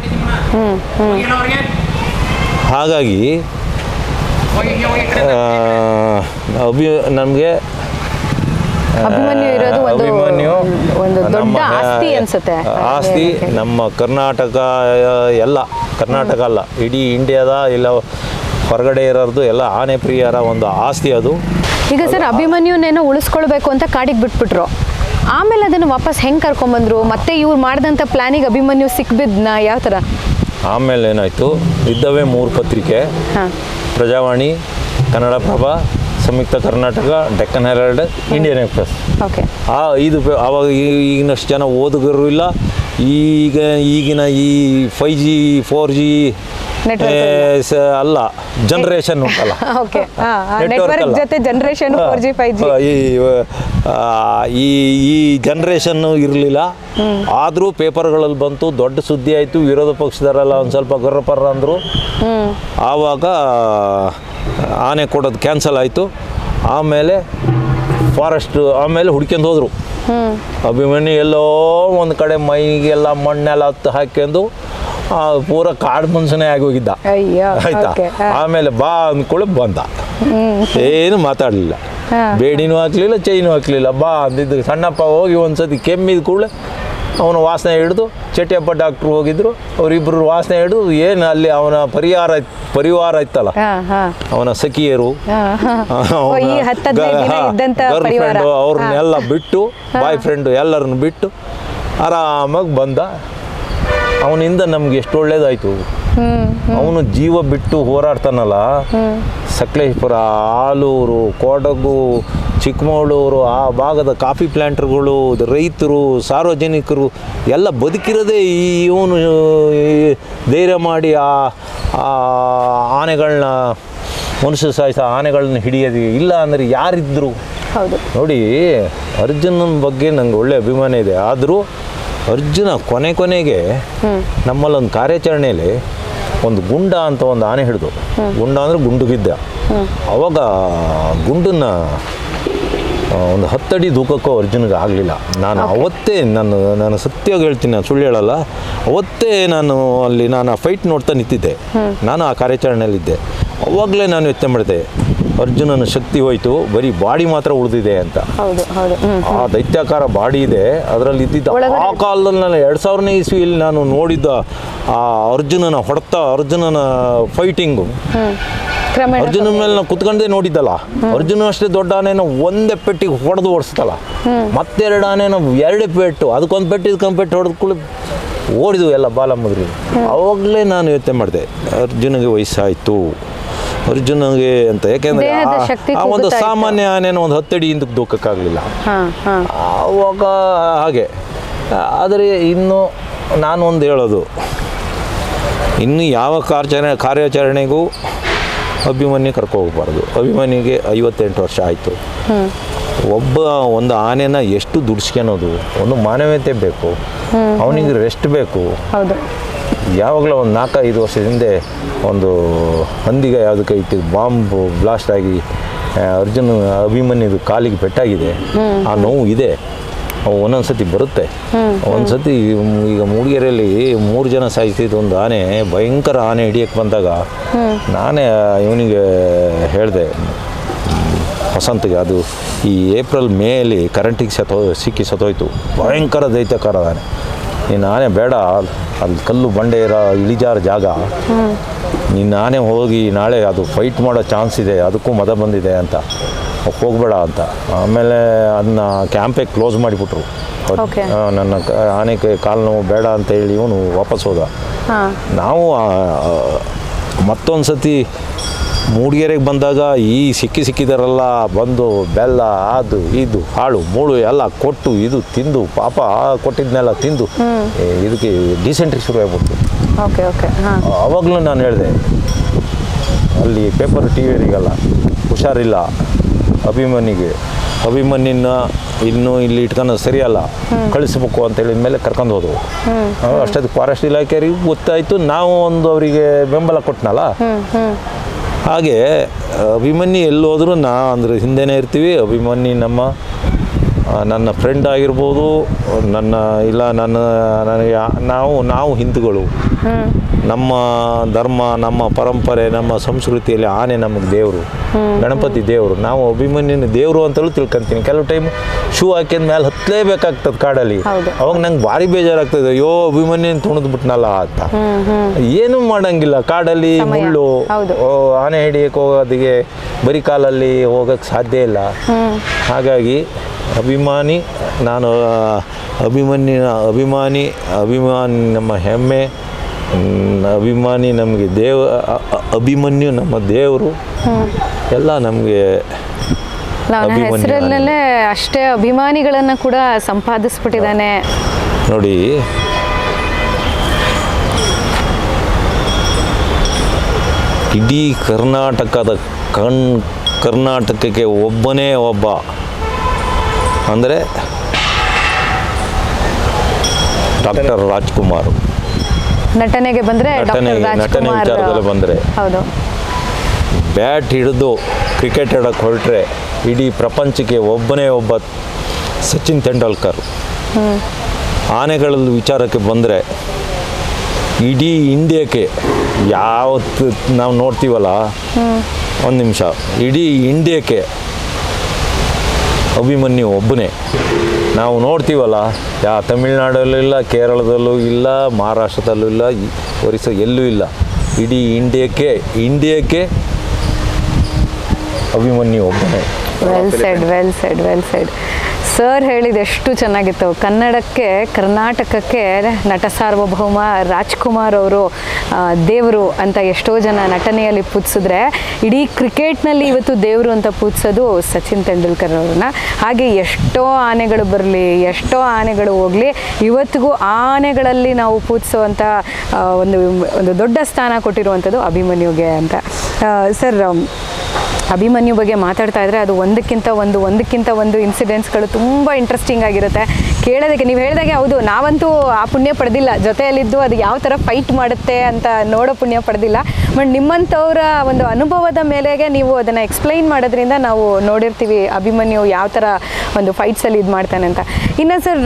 A: ಹಾಗಾಗಿ ಅಭಿ ನಮಗೆ
B: ಅಭಿಮನ್ಯು ಇರೋದು ಒಂದು ಒಂದು ದೊಡ್ಡ ಆಸ್ತಿ ಅನ್ಸುತ್ತೆ.
A: ಆಸ್ತಿ ನಮ್ಮ ಕರ್ನಾಟಕ ಎಲ್ಲ ಕರ್ನಾಟಕ ಅಲ್ಲ ಇಡೀ ಇಂಡಿಯಾದ ಇಲ್ಲ ಹೊರಗಡೆ ಇರೋದು ಎಲ್ಲ ಆನೆ ಪ್ರಿಯರ ಒಂದು ಆಸ್ತಿ ಅದು.
B: ಈಗ ಸರ್ ಅಭಿಮನ್ಯುನೇನೋ ಉಳಿಸ್ಕೊಳ್ಬೇಕು ಅಂತ ಕಾಡಿಗೆ ಬಿಟ್ಬಿಟ್ರು. ಆಮೇಲೆ ಅದನ್ನು ವಾಪಸ್ ಹೆಂಗೆ ಕರ್ಕೊಂಬಂದ್ರು? ಮತ್ತೆ ಇವ್ರು ಮಾಡಿದಂಥ ಪ್ಲಾನಿಗೆ ಅಭಿಮನ್ಯು ಸಿಕ್ಬಿದ್ನ? ಯಾವ ಥರ
A: ಆಮೇಲೆ ಏನಾಯಿತು? ಇದ್ದವೇ ಮೂರು ಪತ್ರಿಕೆ. Prajavani Kannada Prabha Samyukta Karnataka Deccan Herald Indian Express.
B: Okay.
A: ಆ ಇದು ಆವಾಗ ಈಗಿನಷ್ಟು ಜನ ಓದುಗರು ಇಲ್ಲ. ಈಗ ಈಗಿನ ಈ ಫೈ ಜಿ ಫೋರ್ ಜಿ ಅಲ್ಲ. ಜನರೇಷನ್ ಉಂಟಲ್ಲ. (laughs)
B: ನೆಟ್ವರ್ಕ್ ಜೊತೆ generation four G five G
A: ಈ ಈ ಜನರೇಷನ್ ಇರಲಿಲ್ಲ. ಆದರೂ ಪೇಪರ್ಗಳಲ್ಲಿ ಬಂತು ದೊಡ್ಡ ಸುದ್ದಿ ಆಯಿತು ವಿರೋಧ ಪಕ್ಷದವರೆಲ್ಲ ಒಂದು ಸ್ವಲ್ಪ ಗರ್ರಪರ್ರ ಅಂದರು. ಆವಾಗ ಆನೆ ಕೊಡೋದು ಕ್ಯಾನ್ಸಲ್ ಆಯಿತು. ಆಮೇಲೆ ಫಾರೆಸ್ಟ್ ಆಮೇಲೆ ಹುಡ್ಕೊಂಡು ಹೋದರು. ಅಭಿಮನ್ಯು ಎಲ್ಲೋ ಒಂದು ಕಡೆ ಮೈಗೆಲ್ಲ ಮಣ್ಣೆಲ್ಲ ಹತ್ತು ಆ, ಪೂರ ಕಾಡು ಮನುಷ್ಯನೇ ಆಗಿ ಹೋಗಿದ್ದ. ಆಯ್ತಾ? ಆಮೇಲೆ ಬಾ ಅಂದ್ಕೊಳ್ಳಿ ಬಂದ. ಏನು ಮಾತಾಡಲಿಲ್ಲ. ಬೇಡಿನೂ ಹಾಕ್ಲಿಲ್ಲ ಚೈನು ಹಾಕ್ಲಿಲ್ಲ. ಬಾ ಅಂದಿದ್ದು ಸಣ್ಣಪ್ಪ ಹೋಗಿ ಒಂದ್ಸತಿ ಕೆಮ್ಮಿದ ಕೂಡಲೇ ಅವನ ವಾಸನೆ ಹಿಡಿದು ಚಟಿಯಪ್ಪ ಡಾಕ್ಟ್ರು ಹೋಗಿದ್ರು. ಅವರಿಬ್ಬರು ವಾಸನೆ ಹಿಡಿದು ಏನು ಅಲ್ಲಿ ಅವನ ಪರಿಹಾರ ಪರಿವಾರ ಇತ್ತಲ್ಲ? ಅವನ ಸಖಿಯರು. ಅವ್ರನ್ನೆಲ್ಲ ಬಿಟ್ಟು ಬಾಯ್ ಫ್ರೆಂಡು ಎಲ್ಲರನ್ನು ಬಿಟ್ಟು ಆರಾಮಾಗಿ ಬಂದ. ಅವನಿಂದ ನಮ್ಗೆ ಎಷ್ಟು ಒಳ್ಳೇದಾಯ್ತು. ಅವನು ಜೀವ ಬಿಟ್ಟು ಹೋರಾಡ್ತಾನಲ್ಲ ಸಕಲೇಶ್ಪುರ ಆಲೂರು ಕೊಡಗು ಚಿಕ್ಕಮಗಳೂರು ಆ ಭಾಗದ ಕಾಫಿ ಪ್ಲ್ಯಾಂಟ್ರುಗಳು ರೈತರು ಸಾರ್ವಜನಿಕರು ಎಲ್ಲ ಬದುಕಿರೋದೇ ಈ ಇವನು ಧೈರ್ಯ ಮಾಡಿ ಆ ಆನೆಗಳನ್ನ ಮನುಷ್ಯ ಸಾಯಿಸ ಆನೆಗಳನ್ನ ಹಿಡಿಯೋದು. ಇಲ್ಲ ಅಂದರೆ ಯಾರಿದ್ರು. ನೋಡಿ ಅರ್ಜುನನ ಬಗ್ಗೆ ನಂಗೆ ಒಳ್ಳೆ ಅಭಿಮಾನ ಇದೆ. ಆದರೂ ಅರ್ಜುನ ಕೊನೆ ಕೊನೆಗೆ ನಮ್ಮಲ್ಲೊಂದು ಕಾರ್ಯಾಚರಣೆಯಲ್ಲಿ ಒಂದು ಗುಂಡ ಅಂತ ಒಂದು ಆನೆ ಹಿಡಿದು ಗುಂಡ ಅಂದರೆ ಗುಂಡುಗಿದ್ದ ಅವಾಗ ಗುಂಡನ್ನ ಒಂದು ಹತ್ತಡಿ ದೂಕಕ್ಕೂ ಅರ್ಜುನ್ಗೆ ಆಗಲಿಲ್ಲ. ನಾನು ಅವತ್ತೇ ನಾನು ನಾನು ಸತ್ಯವಾಗಿ ಹೇಳ್ತೀನಿ ನಾನು ಸುಳ್ಳು ಹೇಳಲ್ಲ. ಅವತ್ತೇ ನಾನು ಅಲ್ಲಿ ನಾನು ಆ ಫೈಟ್ ನೋಡ್ತಾ ನಿಂತಿದ್ದೆ. ನಾನು ಆ ಕಾರ್ಯಾಚರಣೆಯಲ್ಲಿದ್ದೆ. ಅವಾಗಲೇ ನಾನು ಯೋಚನೆ ಮಾಡಿದೆ. ಅರ್ಜುನನ ಶಕ್ತಿ ಹೋಯ್ತು ಬರೀ ಬಾಡಿ ಮಾತ್ರ ಉಳಿದಿದೆ ಅಂತ. ಆ ದೈತ್ಯಾಕಾರ ಬಾಡಿ ಇದೆ ಅದರಲ್ಲಿ ಇದ್ದಿದ್ದ ಆ ಕಾಲದಲ್ಲಿ ನಾನು ಎರಡು ಸಾವಿರನೇ ಇಸ್ವಿಯಲ್ಲಿ ನಾನು ನೋಡಿದ್ದ ಆ ಅರ್ಜುನನ ಹೊಡೆತ ಅರ್ಜುನನ ಫೈಟಿಂಗು ಅರ್ಜುನ ಮೇಲೆ ನಾವು ಕುತ್ಕೊಂಡೇ ನೋಡಿದ್ದಲ್ಲ. ಅರ್ಜುನ ಅಷ್ಟೇ ದೊಡ್ಡ ಆನೆನ ಒಂದೇ ಪೆಟ್ಟಿಗೆ ಹೊಡೆದು ಓಡಿಸ್ತಲ್ಲ ಮತ್ತೆರಡು ಆನೆನ ಎರಡು ಪೆಟ್ಟು ಅದಕ್ಕೊಂದು ಪೆಟ್ಟು ಇದಕ್ಕೊಂದು ಪೆಟ್ಟು ಹೊಡೆದು ಕೂಡ ಓಡಿದ್ವು ಎಲ್ಲ ಬಾಲ ಮುದ್ರಿ ಅವಾಗಲೇ ನಾನು ಯೋಚನೆ ಮಾಡಿದೆ ಅರ್ಜುನಿಗೆ ವಯಸ್ಸಾಯಿತು. ಅರ್ಜುನಿಗೆ ಅಂತ. ಯಾಕೆಂದ್ರೆ ಆ- ಒಂದು ಸಾಮಾನ್ಯ ಆನೆನ ಒಂದು ಹತ್ತಡಿ ಹಿಂದಕ್ಕೆ ದೂಕಕ್ಕಾಗಲಿಲ್ಲ. ಆವಾಗ ಹಾಗೆ. ಆದರೆ ಇನ್ನು ನಾನು ಒಂದು ಹೇಳೋದು. ಇನ್ನು ಯಾವ ಕಾರ್ಯಾಚರಣೆ ಕಾರ್ಯಾಚರಣೆಗೂ ಅಭಿಮನ್ಯು ಕರ್ಕೊ ಹೋಗ್ಬಾರ್ದು ಅಭಿಮನ್ಯುಗೆ ಐವತ್ತೆಂಟು ವರ್ಷ ಆಯಿತು. ಒಬ್ಬ ಒಂದು ಆನೆನ ಎಷ್ಟು ದುಡಿಸ್ಕೊಳೋದು ಒಂದು ಮಾನವೀಯತೆ ಬೇಕು. ಅವನಿಗೆ ರೆಸ್ಟ್ ಬೇಕು. ಯಾವಾಗಲೂ ಒಂದು ನಾಲ್ಕೈದು ವರ್ಷದ ಹಿಂದೆ ಒಂದು ಹಂದಿಗೆ ಯಾವುದಕ್ಕೆ ಇಟ್ಟಿದ್ದು ಬಾಂಬ್ ಬ್ಲಾಸ್ಟ್ ಆಗಿ ಅರ್ಜುನ್ ಅಭಿಮನ್ಯದು ಕಾಲಿಗೆ ಪೆಟ್ಟಾಗಿದೆ. ಆ ನೋವು ಇದೆ. ಅವು ಒಂದೊಂದು ಸತಿ ಬರುತ್ತೆ ಒಂದು ಸತಿ ಈಗ ಮೂಡಿಗೆರೆಯಲ್ಲಿ ಮೂರು ಜನ ಸಾಯಿಸಿದ ಒಂದು ಆನೆ ಭಯಂಕರ ಆನೆ ಹಿಡಿಯಕ್ಕೆ ಬಂದಾಗ ನಾನೇ ಇವನಿಗೆ ಹೇಳಿದೆ ವಸಂತಿಗೆ ಅದು ಈ ಏಪ್ರಿಲ್ ಮೇಲಿ ಕರೆಂಟಿಗೆ ಸತ್ತೋ ಸಿಕ್ಕಿ ಸತ್ತೋಯ್ತು. ಭಯಂಕರ ದೈತ್ಯಕಾರ ಆನೆ. ನೀನು ಆನೆ ಬೇಡ. ಅಲ್ಲಿ ಕಲ್ಲು ಬಂಡೆ ಇರೋ ಇಳಿಜಾರ ಜಾಗ. ನೀನು ಆನೆ ಹೋಗಿ ನಾಳೆ ಅದು ಫೈಟ್ ಮಾಡೋ ಚಾನ್ಸ್ ಇದೆ ಅದಕ್ಕೂ ಮದ ಬಂದಿದೆ ಅಂತ. ಹೋಗಬೇಡ ಅಂತ. ಆಮೇಲೆ ಅದನ್ನ ಕ್ಯಾಂಪೇ ಕ್ಲೋಸ್ ಮಾಡಿಬಿಟ್ರು. ನನ್ನ ಆನೆ ಕಾಲು ನೋವು ಬೇಡ ಅಂತ ಹೇಳಿ ಇವನು ವಾಪಸ್ ಹೋದ. ನಾವು ಮತ್ತೊಂದು ಸತಿ ಮೂಡಿಗೆರೆಗೆ ಬಂದಾಗ ಈ ಸಿಕ್ಕಿ ಸಿಕ್ಕಿದಾರಲ್ಲ ಬಂದು ಬೆಲ್ಲ ಅದು ಇದು ಹಾಳು ಮೂಳು ಎಲ್ಲ ಕೊಟ್ಟು ಇದು ತಿಂದು ಪಾಪ ಕೊಟ್ಟಿದ್ನೆಲ್ಲ ತಿಂದು ಇದಕ್ಕೆ ಡಿಸೆಂಟ್ರಿ ಶುರು ಆಗ್ಬಿಡ್ತು.
B: Okay okay. ಹಾಂ.
A: ನಾನು ಹೇಳಿದೆ ಅಲ್ಲಿ ಪೇಪರ್ ಟಿ ವಿಗಲ್ಲ ಹುಷಾರಿಲ್ಲ ಅಭಿಮಾನಿಗೆ ಅಭಿಮನ್ಯನ ಇನ್ನೂ ಇಲ್ಲಿ ಇಟ್ಕೊಂಡು ಸರಿಯಲ್ಲ ಕಳಿಸ್ಬೇಕು ಅಂತ ಹೇಳಿದ ಮೇಲೆ ಕರ್ಕೊಂಡು ಹೋದವು. ಅಷ್ಟೇ ಫಾರೆಸ್ಟ್ ಇಲಾಖೆಯವರಿಗೆ ಗೊತ್ತಾಯಿತು ನಾವು ಒಂದು ಅವರಿಗೆ ಬೆಂಬಲ ಕೊಟ್ಟನಲ್ಲ ಹಾಗೆ, ಅಭಿಮನ್ಯು ಎಲ್ಲೋದರೂ ನಾ ಅಂದರೆ ಹಿಂದೆನೇ ಇರ್ತೀವಿ. ಅಭಿಮನ್ಯು ನಮ್ಮ ನನ್ನ ಫ್ರೆಂಡ್ ಆಗಿರ್ಬೋದು, ನನ್ನ, ಇಲ್ಲ ನನ್ನ, ನನಗೆ ನಾವು ನಾವು ಹಿಂದೂಗಳು. ನಮ್ಮ ಧರ್ಮ ನಮ್ಮ ಪರಂಪರೆ ನಮ್ಮ ಸಂಸ್ಕೃತಿಯಲ್ಲಿ ಆನೆ ನಮಗೆ ದೇವರು ಗಣಪತಿ ದೇವರು. ನಾವು ಅಭಿಮನ್ಯನ ದೇವರು ಅಂತಲೂ ತಿಳ್ಕೊಂತೀನಿ. ಕೆಲವು ಟೈಮ್ ಶೂ ಹಾಕಿದ ಮೇಲೆ ಹತ್ತಲೇಬೇಕಾಗ್ತದೆ ಕಾಡಲ್ಲಿ. ಅವಾಗ ನಂಗೆ ಭಾರಿ ಬೇಜಾರಾಗ್ತದೆ. ಅಯ್ಯೋ ಅಭಿಮನ್ಯುನ ತುಣಿದು ಬಿಟ್ನಲ್ಲ ಅಂತ. ಏನು ಮಾಡಂಗಿಲ್ಲ. ಕಾಡಲ್ಲಿ. ಮುಳ್ಳು ಆನೆ ಹಿಡಿಯಕ್ಕೆ ಹೋಗೋದಿಗೆ ಬರೀ ಕಾಲಲ್ಲಿ ಹೋಗಕ್ಕೆ ಸಾಧ್ಯ ಇಲ್ಲ. ಹಾಗಾಗಿ ಅಭಿಮಾನಿ ನಾನು ಅಭಿಮನ್ಯ ಅಭಿಮಾನಿ ಅಭಿಮಾನಿ ನಮ್ಮ ಹೆಮ್ಮೆ ಹ್ಮ್, ಅಭಿಮಾನಿ ನಮಗೆ ದೇವ ಅಭಿಮನ್ಯು ನಮ್ಮ ದೇವರು. ಎಲ್ಲ ನಮಗೆ
B: ಅವನ ಹೆಸರಲ್ಲೇ ಅಷ್ಟೇ ಅಭಿಮಾನಿಗಳನ್ನು ಕೂಡ ಸಂಪಾದಿಸ್ಬಿಟ್ಟಿದ್ದಾನೆ.
A: ನೋಡಿ. ಇಡೀ ಕರ್ನಾಟಕದ ಕಣ್ ಕರ್ನಾಟಕಕ್ಕೆ ಒಬ್ಬನೇ ಒಬ್ಬ. ಅಂದರೆ ಡಾಕ್ಟರ್ ರಾಜ್ಕುಮಾರ್.
B: ನಟನೆಗೆ ಬಂದ್ರೆ
A: ನಟನೆ- ವಿಚಾರದಲ್ಲಿ ಬಂದ್ರೆ.
B: ಹೌದು.
A: ಬ್ಯಾಟ್ ಹಿಡಿದು ಕ್ರಿಕೆಟ್ ಆಡೋಕ್ಕೆ ಹೊರಟ್ರೆ ಇಡೀ ಪ್ರಪಂಚಕ್ಕೆ ಒಬ್ಬನೇ ಒಬ್ಬ ಸಚಿನ್ ತೆಂಡೂಲ್ಕರ್. ಆನೆಗಳ ವಿಚಾರಕ್ಕೆ ಬಂದರೆ ಇಡೀ ಇಂಡಿಯಾಕ್ಕೆ ಯಾವತ್ತು ನಾವು ನೋಡ್ತೀವಲ್ಲ? ಒಂದು ನಿಮಿಷ. ಇಡೀ ಇಂಡಿಯಾಕ್ಕೆ ಅಭಿಮನ್ಯು ಒಬ್ಬನೇ. ನಾವು ನೋಡ್ತೀವಲ್ಲ, ಯಾ ತಮಿಳ್ನಾಡಲ್ಲೂ ಇಲ್ಲ, ಕೇರಳದಲ್ಲೂ ಇಲ್ಲ, ಮಹಾರಾಷ್ಟ್ರದಲ್ಲೂ ಇಲ್ಲ ಒರಿಸ ಒರಿಸ್ಸಾ ಎಲ್ಲೂ ಇಲ್ಲ. ಇಡೀ ಇಂಡಿಯಾಕ್ಕೆ ಇಂಡಿಯಾಕ್ಕೆ ಅಭಿಮನ್ಯು ಒಬ್ಬನೇ.
B: Well said well said well said sir ಹೇಳಿದ ಎಷ್ಟು ಚೆನ್ನಾಗಿತ್ತು. ಕನ್ನಡಕ್ಕೆ, ಕರ್ನಾಟಕಕ್ಕೆ ನಟ ಸಾರ್ವಭೌಮ ರಾಜ್ಕುಮಾರ್ ಅವರು ದೇವರು ಅಂತ ಎಷ್ಟೋ ಜನ ನಟನೆಯಲ್ಲಿ ಪೂಜಿಸಿದ್ರೆ ಇಡೀ ಕ್ರಿಕೆಟ್ನಲ್ಲಿ ಇವತ್ತು ದೇವರು ಅಂತ ಪೂಜಿಸೋದು ಸಚಿನ್ ತೆಂಡೂಲ್ಕರ್ ಅವ್ರನ್ನ. ಹಾಗೆ ಎಷ್ಟೋ ಆನೆಗಳು ಬರಲಿ, ಎಷ್ಟೋ ಆನೆಗಳು ಹೋಗಲಿ, ಇವತ್ತಿಗೂ ಆನೆಗಳಲ್ಲಿ ನಾವು ಪೂಜಿಸುವಂಥ ಒಂದು ಒಂದು ದೊಡ್ಡ ಸ್ಥಾನ ಕೊಟ್ಟಿರುವಂಥದ್ದು ಅಭಿಮನ್ಯುಗೆ ಅಂತ. ಸರ್ ಅಭಿಮನ್ಯು ಬಗ್ಗೆ ಮಾತಾಡ್ತಾ ಇದ್ರೆ ಅದು ಒಂದಕ್ಕಿಂತ ಒಂದು ಒಂದಕ್ಕಿಂತ ಒಂದು ಇನ್ಸಿಡೆಂಟ್ಸ್ಗಳು ತುಂಬ ಇಂಟ್ರೆಸ್ಟಿಂಗ್ ಆಗಿರುತ್ತೆ. ಕೇಳೋದಕ್ಕೆ, ನೀವು ಹೇಳಿದಾಗೆ ಹೌದು, ನಾವಂತೂ ಆ ಪುಣ್ಯ ಪಡೆದಿಲ್ಲ. ಜೊತೆಯಲ್ಲಿದ್ದು ಅದು ಯಾವ ಥರ ಫೈಟ್ ಮಾಡುತ್ತೆ ಅಂತ ನೋಡೋ ಪುಣ್ಯ ಪಡೆದಿಲ್ಲ. ಬಟ್ ನಿಮ್ಮಂಥವ್ರ ಒಂದು ಅನುಭವದ ಮೇಲೆಗೆ ನೀವು ಅದನ್ನು ಎಕ್ಸ್ಪ್ಲೈನ್ ಮಾಡೋದ್ರಿಂದ ನಾವು ನೋಡಿರ್ತೀವಿ ಅಭಿಮನ್ಯು ಯಾವ ಥರ ಒಂದು ಫೈಟ್ಸಲ್ಲಿ ಇದು ಮಾಡ್ತಾನೆ ಅಂತ. ಇನ್ನು ಸರ್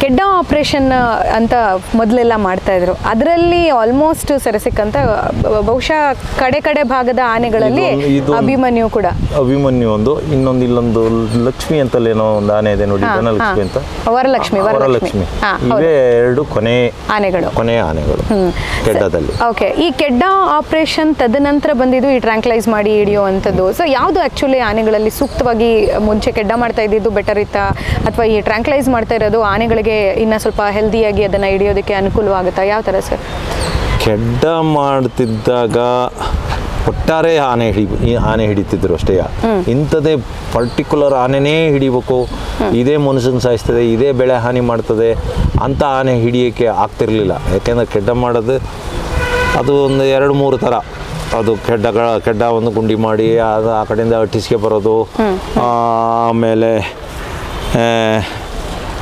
B: ಕೆಡ್ಡ ಆಪ್ರೇಷನ್ ಅಂತ ಮೊದಲೆಲ್ಲ ಮಾಡ್ತಾಯಿದ್ರು ಅದರಲ್ಲಿ ಆಲ್ಮೋಸ್ಟ್ ಸೆರೆಸಿಕ್ಕಂತ ಬ- ಬಹುಶಃ ಕಡೆ ಕಡೆ ಭಾಗದ ಆನೆಗಳಲ್ಲಿ ಅಭಿಮನ್ಯು ಕೂಡ.
A: ಅಭಿಮನ್ಯು ಒಂದು ಇನ್ನೊಂದು ಇಲ್ಲೊಂದು ಲಕ್ಷ್ಮಿ ಅಂತಲೇನೋ ಒಂದು ಆನೆ ಇದೆ ನೋಡಿ ಧನಲಕ್ಷ್ಮಿ ಅಂತ.
B: ವರಲಕ್ಷ್ಮಿ, ವರಲಕ್ಷ್ಮಿ.
A: ಇವೇ ಎರಡು ಕೊನೆ
B: ಆನೆಗಳು.
A: ಕೊನೆ ಆನೆಗಳು ಕೆಡ್ಡದಲ್ಲಿ
B: ಓಕೆ ಈ ಕೆಡ್ಡ ಆಪರೇಷನ್ ತದನಂತರ ಬಂದಿದ್ದು ಈ ಟ್ರಾಂಕ್ಲೈಸ್ ಮಾಡಿ ಹಿಡಿಯುವಂಥದ್ದು ಸೊ ಯಾವುದು ಆಕ್ಚುಲಿ ಆನೆಗಳಲ್ಲಿ ಸೂಕ್ತವಾಗಿ ಮುಂಚೆ ಕೆಡ್ಡ ಮಾಡ್ತಾ ಇದ್ದಿದ್ದು ಬೆಟರ್ ಇತ್ತಾ? ಅಥವಾ ಈ ಟ್ರಾಂಕ್ಲೈಸ್ ಮಾಡ್ತಾ ಇರೋದು ಆನೆಗಳಿಗೆ ಇನ್ನ ಸ್ವಲ್ಪ ಹೆಲ್ದಿಯಾಗಿ ಅದನ್ನ ಹಿಡಿಯೋದಕ್ಕೆ ಅನುಕೂಲವಾಗುತ್ತಾ? ಯಾವ ಥರ ಸರ್?
A: ಕೆಡ್ಡ ಮಾಡ್ತಿದ್ದಾಗ ಒಟ್ಟಾರೆ ಆನೆ ಹಿಡಿ ಆನೆ ಹಿಡಿತಿದ್ರು ಅಷ್ಟೇ. ಇಂಥದೇ ಪರ್ಟಿಕ್ಯುಲರ್ ಆನೆನೇ ಹಿಡಿಬೇಕು. ಇದೇ ಮನುಷ್ಯನ ಸಾಯಿಸ್ತದೆ ಇದೇ ಬೆಳೆ ಹಾನಿ ಮಾಡ್ತದೆ ಅಂತ ಆನೆ ಹಿಡಿಯೋಕ್ಕೆ ಆಗ್ತಿರ್ಲಿಲ್ಲ. ಯಾಕೆಂದರೆ ಕೆಡ್ಡ ಮಾಡೋದು ಅದು ಒಂದು ಎರಡು ಮೂರು ಥರ. ಅದು ಕೆಡ್ಡಗಳ ಕೆಡ್ಡ ಒಂದು ಗುಂಡಿ ಮಾಡಿ ಅದು ಆ ಕಡೆಯಿಂದ ಅಟ್ಟಿಸ್ಕೆ ಬರೋದು ಆಮೇಲೆ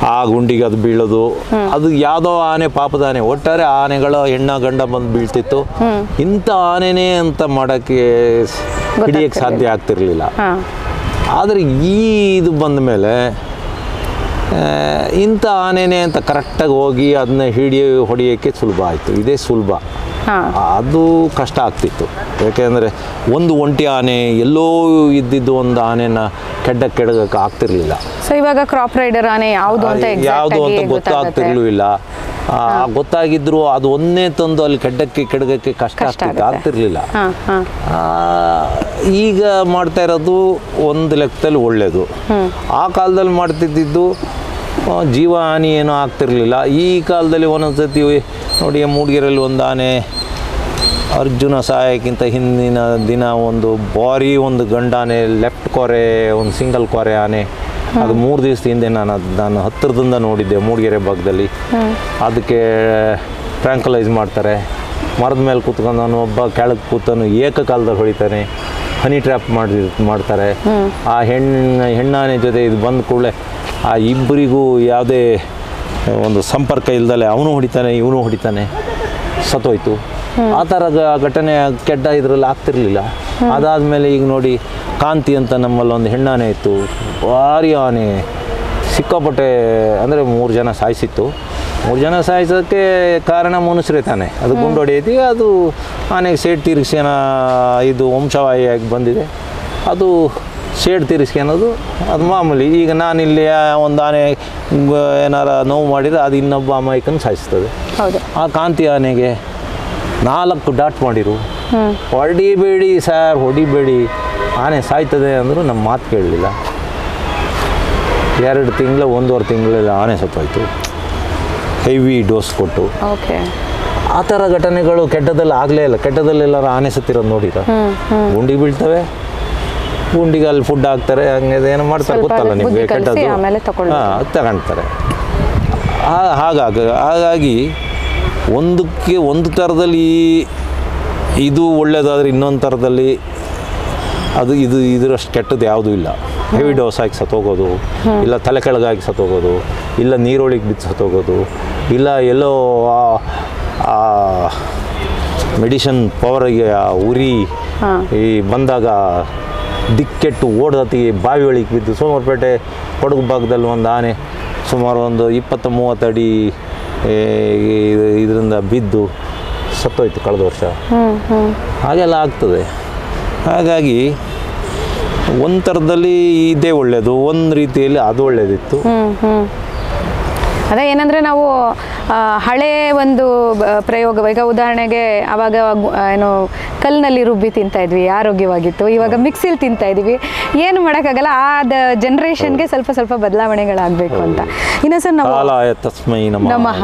A: ಆ, ಗುಂಡಿಗೆ ಅದು ಬೀಳೋದು. ಅದು ಯಾವುದೋ ಆನೆ ಪಾಪದ ಆನೆ. ಒಟ್ಟಾರೆ ಆನೆಗಳ ಹೆಣ್ಣ ಗಂಡ ಬಂದು ಬೀಳ್ತಿತ್ತು. ಇಂಥ ಆನೆನೇ ಅಂತ ಮಾಡೋಕ್ಕೆ ಹಿಡಿಯಕ್ಕೆ ಸಾಧ್ಯ ಆಗ್ತಿರ್ಲಿಲ್ಲ. ಆದರೆ ಈ ಇದು ಬಂದ ಮೇಲೆ ಇಂಥ ಆನೆನೇ ಅಂತ ಕರೆಕ್ಟಾಗಿ ಹೋಗಿ ಅದನ್ನ ಹಿಡಿಯೋ ಹೊಡೆಯೋಕ್ಕೆ ಸುಲಭ ಆಯಿತು. ಇದೇ ಸುಲಭ. ಅದು ಕಷ್ಟ ಆಗ್ತಿತ್ತು. ಯಾಕೆಂದರೆ ಒಂದು ಒಂಟಿ ಆನೆ ಎಲ್ಲೋ ಇದ್ದಿದ್ದು ಒಂದು ಆನೆನ ಕೆಡ್ಡ ಕೆಡಗಕ್ಕೆ ಆಗ್ತಿರ್ಲಿಲ್ಲ.
B: ಸೊ ಇವಾಗ ಕ್ರಾಪ್ ರೈಡರ್ ಆನೆ ಯಾವುದು ಅಂತ
A: ಯಾವುದು ಅಂತ ಗೊತ್ತಾಗ್ತಿರ್ಲಿಲ್ಲ. ಗೊತ್ತಾಗಿದ್ರು ಅದು ಒಂದೇ ತಂದು ಅಲ್ಲಿ ಕೆಡ್ಡಕ್ಕೆ ಕೆಡಗಕ್ಕೆ ಕಷ್ಟ ಆಗ್ತಿತ್ತು
B: ಆಗುತ್ತೆ.
A: ಆಗ್ತಿರ್ಲಿಲ್ಲ. ಈಗ ಮಾಡ್ತಾ ಇರೋದು ಒಂದು ಲೆಕ್ಕದಲ್ಲಿ ಒಳ್ಳೇದು. ಆ ಕಾಲದಲ್ಲಿ ಮಾಡ್ತಿದ್ದಿದ್ದು ಜೀವ ಹಾನಿ ಏನೂ ಆಗ್ತಿರಲಿಲ್ಲ. ಈ ಕಾಲದಲ್ಲಿ ಒಂದೊಂದು ಸತಿ ನೋಡಿ ಮೂಡಿಗೆರೆಯಲ್ಲಿ ಒಂದು ಆನೆ ಅರ್ಜುನ ಸಹಾಯಕ್ಕಿಂತ ಹಿಂದಿನ ದಿನ ಒಂದು ಬಾರಿ ಒಂದು ಗಂಡಾನೆ ಲೆಫ್ಟ್ ಕೊರೆ ಒಂದು ಸಿಂಗಲ್ ಕೊರೆ ಆನೆ. ಅದು ಮೂರು ದಿವಸದ ಹಿಂದೆ ನಾನು ಅದು ನಾನು ಹತ್ತಿರದಿಂದ ನೋಡಿದ್ದೆ ಮೂಡಿಗೆರೆ ಭಾಗದಲ್ಲಿ. ಅದಕ್ಕೆ ಟ್ರ್ಯಾಂಕಲೈಸ್ ಮಾಡ್ತಾರೆ. ಮರದ ಮೇಲೆ ಕೂತ್ಕೊಂಡು ನಾನು ಒಬ್ಬ ಕೆಳಗೆ ಕೂತನು ಏಕಕಾಲದಲ್ಲಿ ಹೊಡಿತಾನೆ ಹನಿ ಟ್ರ್ಯಾಪ್ ಮಾಡಿ ಮಾಡ್ತಾರೆ. ಆ ಹೆಣ್ಣು ಹೆಣ್ಣಾನೆ ಜೊತೆ ಇದು ಬಂದ ಕೂಡಲೇ ಆ ಇಬ್ಬರಿಗೂ ಯಾವುದೇ ಒಂದು ಸಂಪರ್ಕ ಇಲ್ದಲೆ ಅವನು ಹೊಡಿತಾನೆ ಇವನು ಹೊಡಿತಾನೆ ಸತ್ತೋಯ್ತು. ಆ ಥರದ ಘಟನೆ ಕೆಟ್ಟ ಇದರಲ್ಲಿ ಆಗ್ತಿರ್ಲಿಲ್ಲ. ಅದಾದಮೇಲೆ ಈಗ ನೋಡಿ ಕಾಂತಿ ಅಂತ ನಮ್ಮಲ್ಲಿ ಒಂದು ಹೆಣ್ಣಾನೆ ಇತ್ತು. ಭಾರಿ ಆನೆ. ಸಿಕ್ಕಾಪಟ್ಟೆ ಅಂದರೆ ಮೂರು ಜನ ಸಾಯಿಸಿತ್ತು. ಮೂರು ಜನ ಸಾಯಿಸೋಕ್ಕೆ ಕಾರಣ ಮನುಷ್ಯರೇ ತಾನೆ. ಅದು ಗುಂಡು ಹೊಡೆಯೈತಿ ಅದು ಆನೆಗೆ ಸೇಡ್ ತೀರಿಸ್ಯಾನ ಇದು ವಂಶವಾಹಿಯಾಗಿ ಬಂದಿದೆ. ಅದು ಶೇಡ್ ಅನ್ನೋದು ಅದು ಮಾಮೂಲಿ. ಈಗ ನಾನಿಲ್ಲಿ ಒಂದು ಆನೆ ಏನಾರ ನೋವು ಮಾಡಿದರೆ ಅದು ಇನ್ನೊಬ್ಬ ಅಮಾಯಕನ ಸಾಯಿಸ್ತದೆ. ಆ ಕಾಂತಿ ಆನೆಗೆ ನಾಲ್ಕು ಡಾಟ್ ಮಾಡಿರು. ಹೊಡಿಬೇಡಿ ಸರ್ ಹೊಡಿಬೇಡಿ. ಆನೆ ಸಾಯ್ತದೆ ಅಂದರೂ ನಮ್ಮ ಮಾತು ಕೇಳಲಿಲ್ಲ. ಎರಡು ತಿಂಗಳು ಒಂದೂವರೆ ತಿಂಗಳಲ್ಲಿ ಆನೆ ಸತ್ತೋಯ್ತು. ಹೆವಿ ಡೋಸ್ ಕೊಟ್ಟು.
B: ಓಕೆ.
A: ಆ ಥರ ಘಟನೆಗಳು ಕೆಟ್ಟದಲ್ಲಿ ಆಗಲೇ ಇಲ್ಲ. ಕೆಟ್ಟದಲ್ಲೆಲ್ಲರೂ ಆನೆ ಸತ್ತಿರೋದು ನೋಡಿರ? ಗುಂಡಿ ಬೀಳ್ತವೆ. ಗುಂಡಿಗೆ ಅಲ್ಲಿ ಫುಡ್ ಹಾಕ್ತಾರೆ ಹಂಗೆ ಏನೋ ಮಾಡ್ತಾರೆ ಗೊತ್ತಲ್ಲ ನಿಮಗೆ ಕೆಟ್ಟದ್ದು ಹಾಂ ತಗೊಳ್ತಾರೆ. ಹಾಗಾಗ ಹಾಗಾಗಿ ಒಂದಕ್ಕೆ ಒಂದು ಥರದಲ್ಲಿ ಇದು ಒಳ್ಳೆಯದಾದ್ರೆ ಇನ್ನೊಂದು ಥರದಲ್ಲಿ ಅದು ಇದು ಇದರಷ್ಟು ಕೆಟ್ಟದ್ದು ಯಾವುದೂ ಇಲ್ಲ. ಹೆವಿ ಡೋಸ್ ಹಾಕಿ ಸತ್ತೋಗೋದು ಇಲ್ಲ ತಲೆ ಕೆಳಗಾಗಿ ಸತ್ತೋಗೋದು ಇಲ್ಲ ನೀರೊಳಗೆ ಬಿದ್ದು ಸತ್ತೋಗೋದು ಇಲ್ಲ ಎಲ್ಲೋ ಆ- ಆ ಮೆಡಿಷನ್ ಪವರಿಗೆ ಆ ಉರಿ ಈ ಬಂದಾಗ ದಿಕ್ಕೆಟ್ಟು ಓಡದತ್ತಿಗೆ ಬಾವಿ ಒಳಗೆ ಬಿದ್ದು ಸೋಮವಾರಪೇಟೆ ಕೊಡಗು ಭಾಗದಲ್ಲಿ ಒಂದು ಆನೆ ಸುಮಾರು ಒಂದು ಇಪ್ಪತ್ತು ಮೂವತ್ತು ಅಡಿ ಇದರಿಂದ ಬಿದ್ದು ಸತ್ತೋಯ್ತು ಕಳೆದ ವರ್ಷ. ಹಾಗೆಲ್ಲ ಆಗ್ತದೆ. ಹಾಗಾಗಿ ಒಂದು ಥರದಲ್ಲಿ ಇದೇ ಒಳ್ಳೆಯದು ಒಂದು ರೀತಿಯಲ್ಲಿ ಅದು ಒಳ್ಳೆಯದಿತ್ತು
B: ಅದೇ ಏನಂದ್ರೆ ನಾವು ಹಳೆ ಒಂದು ಪ್ರಯೋಗ ಈಗ ಉದಾಹರಣೆಗೆ ಅವಾಗ ಏನು ಕಲ್ಲಿನಲ್ಲಿ ರುಬ್ಬಿ ತಿಂತಾ ಇದ್ವಿ ಆರೋಗ್ಯವಾಗಿತ್ತು. ಇವಾಗ ಮಿಕ್ಸಿಲಿ ತಿಂತಾ ಇದೀವಿ. ಏನು ಮಾಡೋಕ್ಕಾಗಲ್ಲ ಆ ಜನ್ರೇಷನ್ಗೆ ಸ್ವಲ್ಪ ಸ್ವಲ್ಪ ಬದಲಾವಣೆಗಳಾಗಬೇಕು ಅಂತ. ಇನ್ನು ಸರ್ ನಾವು
A: ನಮಃ.